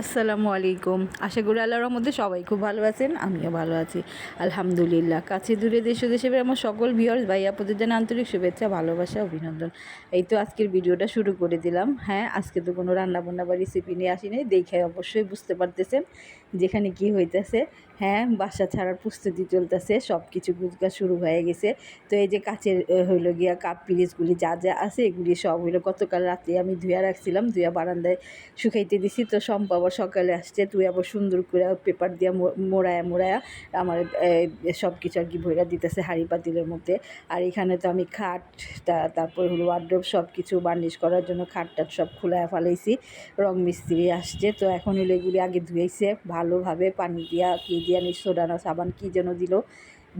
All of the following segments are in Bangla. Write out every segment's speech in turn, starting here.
আসসালামু আলাইকুম। আশা করি আল্লাহর মধ্যে সবাই খুব ভালো আছেন, আমিও ভালো আছি। আলহামদুলিল্লাহ, কাছে দূরে দেশ দেশে আমার সকল ভিউয়ার্স ভাই আপুদের জানা আন্তরিক শুভেচ্ছা, ভালোবাসা, অভিনন্দন। এই তো আজকের ভিডিওটা শুরু করে দিলাম। হ্যাঁ আজকে তো কোনো রান্না বান্না বা রেসিপি নিয়ে আসিনি, দেখে অবশ্যই বুঝতে পারতেছেন যেখানে কি হইতেছে। হ্যাঁ বাসা ছাড়ার প্রস্তুতি চলতেছে সব কিছু গুজকা শুরু হয়ে গেছে। তো এই যে কাচের হইল গিয়া কাপ পিরিজগুলি যা যা আছে, এগুলি সব হইল গতকাল রাতে আমি ধুয়া রাখছিলাম ধুয়া বারান্দায় শুকাইতে দিছি। তো সম্পা আবার সকালে আসছে, তুই আবার সুন্দর করে পেপার দিয়া মোড়ায়া মোড়ায়া আমার সব কিছু আর কি ভইরা দিতেছে হাড়ি পাতিলের মধ্যে। আর এখানে তো আমি খাট তারপর হলো ওয়ার্ড্রোব সব কিছু বার্নিশ করার জন্য খাট টাট সব খোলায় ফেলাইছি। রং মিস্ত্রি আসছে, তো এখন হলো এগুলি আগে ধুয়েছে ভালোভাবে পানি দিয়া কি দিয়া সোডানো সাবান, কী যেন দিল,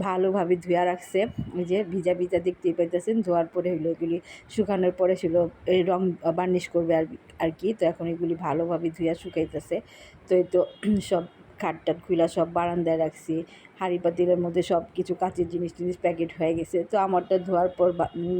ভালোভাবে ধুয়া রাখছে। ওই যে ভিজা ভিজা দেখতেই পাইতেছেন, ধোয়ার পরে হইল এগুলি, শুকানোর পরে ছিল এই রং বার্নিশ করবে আর আর কি, তো এখন এগুলি ভালোভাবে ধুয়া শুকাইতেছে। তো এই তো সব খাট টাট খুলা সব বারান্দায় রাখছি। হাঁড়ি পাতিলের মধ্যে সব কিছু কাঁচের জিনিস টিনিস প্যাকেট হয়ে গেছে। তো আমারটা ধোয়ার পর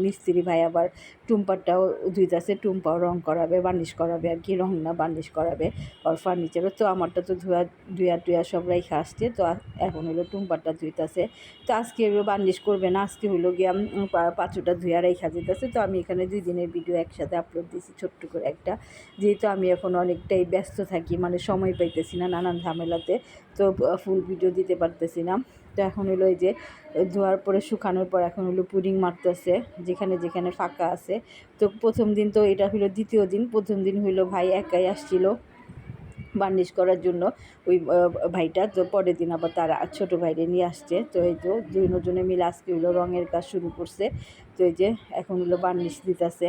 মিস্ত্রি ভাই আবার টুম্পারটাও ধুইতেছে। টুম্পাও রং করাবে, বার্নিশ করাবে আর কি, রং না বার্নিশ করাবে আর ফার্নিচারও তো আমারটা তো ধোয়া ধুয়া টুয়া সব রাইখা আসছে। তো এখন হলো টুম্পারটা ধুইতেছে। তো আজকে হলো বার্নিশ করবে না, আজকে হলো গিয়ে পাঁচুটা ধুয়া রাইখা যেতেছে তো আমি এখানে দুই দিনের ভিডিও একসাথে আপলোড দিয়েছি ছোট্ট করে একটা। যেহেতু আমি এখন অনেকটাই ব্যস্ত থাকি মানে সময় পাইতেছি না, নানান ঝামেলাতে। তো ফুল ভিডিও দিতে পারতেছি না। তো এখন হলো এই যে, ধোয়ার পরে শুকানোর পর এখন হলো পুডিং মারতেছে, যেখানে যেখানে ফাঁকা আছে। তো প্রথম দিন তো এটা হলো দ্বিতীয় দিন। প্রথম দিন হইল ভাই একাই আসছিল বার্নিশ করার জন্য ওই ভাইটা। তো পরের দিন আবার তারা ছোটো ভাইরে নিয়ে আসছে। তো এই তো দুজনে মিলে আজকে হলো রঙের কাজ শুরু করছে। তো এই যে এখন হলো বার্নিশ দিতেছে।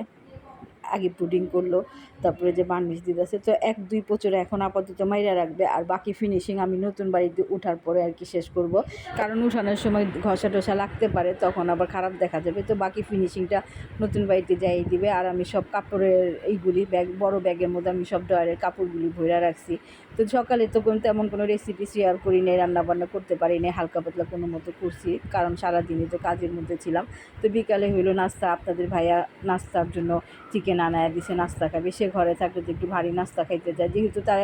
আগে পুডিং করল, তারপরে যে বার্নিশ দিতেছে তো এক দুই প্রচুর এখন আপাতত মাইরা রাখবে, আর বাকি ফিনিশিং আমি নতুন বাড়িতে উঠার পরে আর কি শেষ করব। কারণ উঠানোর সময় ঘষা টসা লাগতে পারে, তখন আবার খারাপ দেখা যাবে, তো বাকি ফিনিশিংটা নতুন বাড়িতে যাই দিবে, আর আমি সব কাপড়ের এইগুলি ব্যাগ, বড় ব্যাগের মধ্যে আমি সব ডয়ারের কাপড়গুলি ভরে রাখছি। তো সকালে তো কোনো তেমন কোনো রেসিপি শেয়ার করি নাই, রান্নাবান্না করতে পারি নাই, হালকা পাতলা কোনো মতো করছি, কারণ সারাদিনই তো কাজের মধ্যে ছিলাম। তো বিকালে হইল নাস্তা, আপনাদের ভাইয়া নাস্তার জন্য চিকেন আনায় দিছে নাস্তা খাবে সে ঘরে থাকলে যে একটু ভারী নাস্তা খাইতে যায়। যেহেতু তার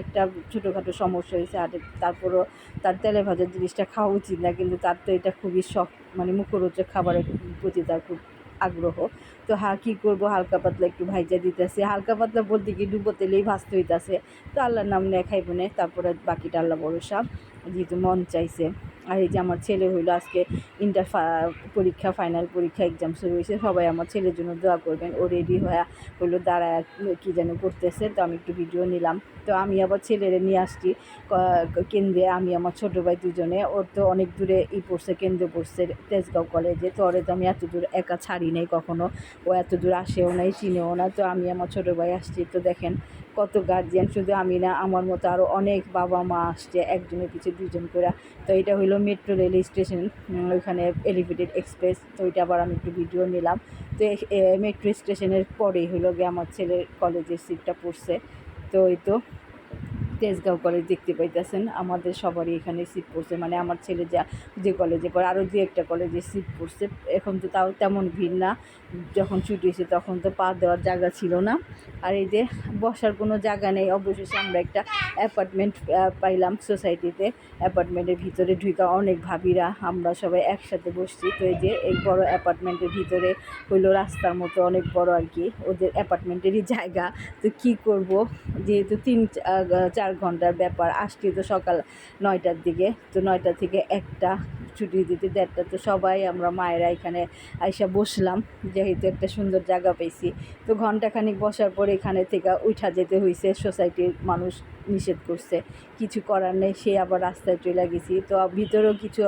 একটা ছোটোখাটো সমস্যা হয়েছে আর তারপরও তার তেলে ভাজার জিনিসটা খাওয়া উচিত না। কিন্তু তার তো এটা খুবই শখ মানে মুখরোচক খাবারের প্রতি তার খুব আগ্রহ। তো হা, কী করব? হালকা পাতলা একটু ভাইজা দিতেছে। হালকা পাতলা বলতে কি, ডুবো তেলেই ভাজতে হইতাছে। তো আল্লাহর নাম নিয়ে খাইব না, তারপরে বাকিটা আল্লাহ ভরসা। যেহেতু মন চাইছে। আর এই যে আমার ছেলে হইল আজকে ইন্টার পরীক্ষা ফাইনাল পরীক্ষা এক্সাম শুরু হয়েছে, সবাই আমার ছেলের জন্য দোয়া করবেন। ও রেডি হয়ে হইল দাঁড়ায় কী যেন করতেছে, তো আমি একটু ভিডিও নিলাম। তো আমি আবার ছেলেরে নিয়ে আসছি কেন্দ্রে। আমি আমার ছোটো ভাই দুজনে, ওর তো অনেক দূরে ই পড়ছে, কেন্দ্রে পড়ছে তেজগাঁও কলেজে তো ওরে তো আমি এত দূর একা ছাড়ি নাই কখনো। ও এত দূর আসেও নাই, চিনেও না। তো আমি আমার ছোটো ভাই আসছি, তো দেখেন কত গার্জিয়ান শুধু আমি না, আমার মতো আরও অনেক বাবা মা আসছে, একজনের পিছিয়ে দুজন করে। তো এটা হলো মেট্রো রেল স্টেশন ওইখানে এলিভেটেড এক্সপ্রেস তো ওইটা আবার আমি একটু ভিডিও নিলাম। তো মেট্রো স্টেশনের পরেই হলো গিয়ে আমার ছেলের কলেজের সিটটা পড়ছে। তো ওই তো তেজগাঁও কলেজ দেখতে পাইতেছেন। আমাদের সবারই এখানে সিট পড়ছে। মানে আমার ছেলে যা যে কলেজে পড়ে আরও দু একটা কলেজে সিট পড়ছে। এখন তো তাও তেমন ভিড় না। যখন ছুটি হয়েছে তখন তো পা দেওয়ার জায়গা ছিল না। আর এই যে বসার কোনো জায়গা নেই। অবশেষে আমরা একটা অ্যাপার্টমেন্ট পাইলাম সোসাইটিতে অ্যাপার্টমেন্টের ভিতরে ঢুকা অনেক ভাবিরা। আমরা সবাই একসাথে বসছি। তো এই যে এই বড় অ্যাপার্টমেন্টের ভিতরে হইল রাস্তার মতো অনেক বড় আর কি। ওদের অ্যাপার্টমেন্টেরই জায়গা। তো কি করব? যেহেতু তিন চা- আহ, চার ঘণ্টার ব্যাপার, আসছি তো সকাল নয়টার দিকে, তো নয়টা থেকে একটা, ছুটি দিতে দেড়টা, তো সবাই আমরা মায়েরা এখানে আইসা বসলাম, যেহেতু একটা সুন্দর জায়গা পেয়েছি। তো ঘন্টাখানিক বসার পর এখানে থেকে উঠা যেতে হয়েছে সোসাইটির মানুষ নিষেধ করছে। কিছু করার নেই, সে আবার রাস্তায় চলে গেছি, তো ভিতরেও কিছু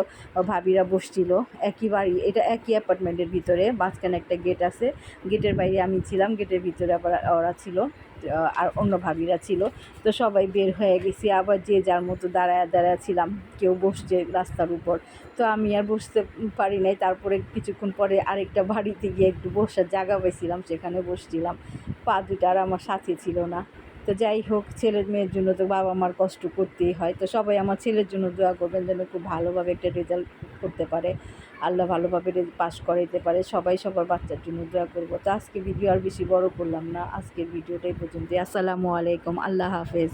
ভাবিরা বসছিল। একই বাড়ি, এটা একই অ্যাপার্টমেন্টের ভিতরে, মাঝখানে একটা গেট আছে গেটের বাইরে আমি ছিলাম গেটের ভিতরে আবার ওরা ছিল। আর অন্য ভাবিরা ছিল। তো সবাই বের হয়ে গেছি, আবার যে যার মতো দাঁড়ায় দাঁড়ায় ছিলাম, কেউ বসছে রাস্তার উপর। তো আমি আর বসতে পারি নাই। তারপরে কিছুক্ষণ পরে আরেকটা বাড়িতে গিয়ে একটু বসার জায়গা পেয়েছিলাম সেখানে বসছিলাম। পা দুটা আর আমার সাথে ছিল না। তো যাই হোক, ছেলের মেয়ের জন্য তো বাবা মার কষ্ট করতেই হয়। তো সবাই আমার ছেলের জন্য দোয়া করবেন যেন খুব ভালোভাবে একটা রেজাল্ট করতে পারে। আল্লাহ ভালোভাবে পাস করাইতে পারে, সবাই সবার বাচ্চার জন্য দোয়া করব। তো আজকে ভিডিও আর বেশি বড় করলাম না, আজকের ভিডিওটাই পর্যন্ত আসসালামু আলাইকুম, আল্লাহ হাফেজ।